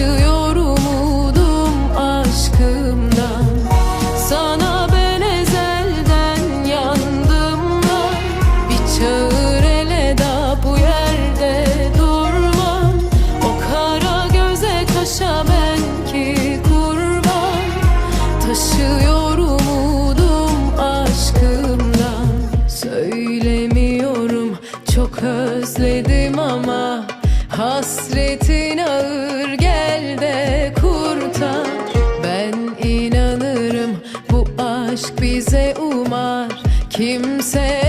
Kaçıyor aşkımdan. Sana ben ezelden yandım Bir çağır hele da bu yerde durmam. O kara göze kaşa kurban. Taşıyor umudum aşkımdan. Söylemiyorum çok özledim ama Hasretin ağır kimse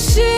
She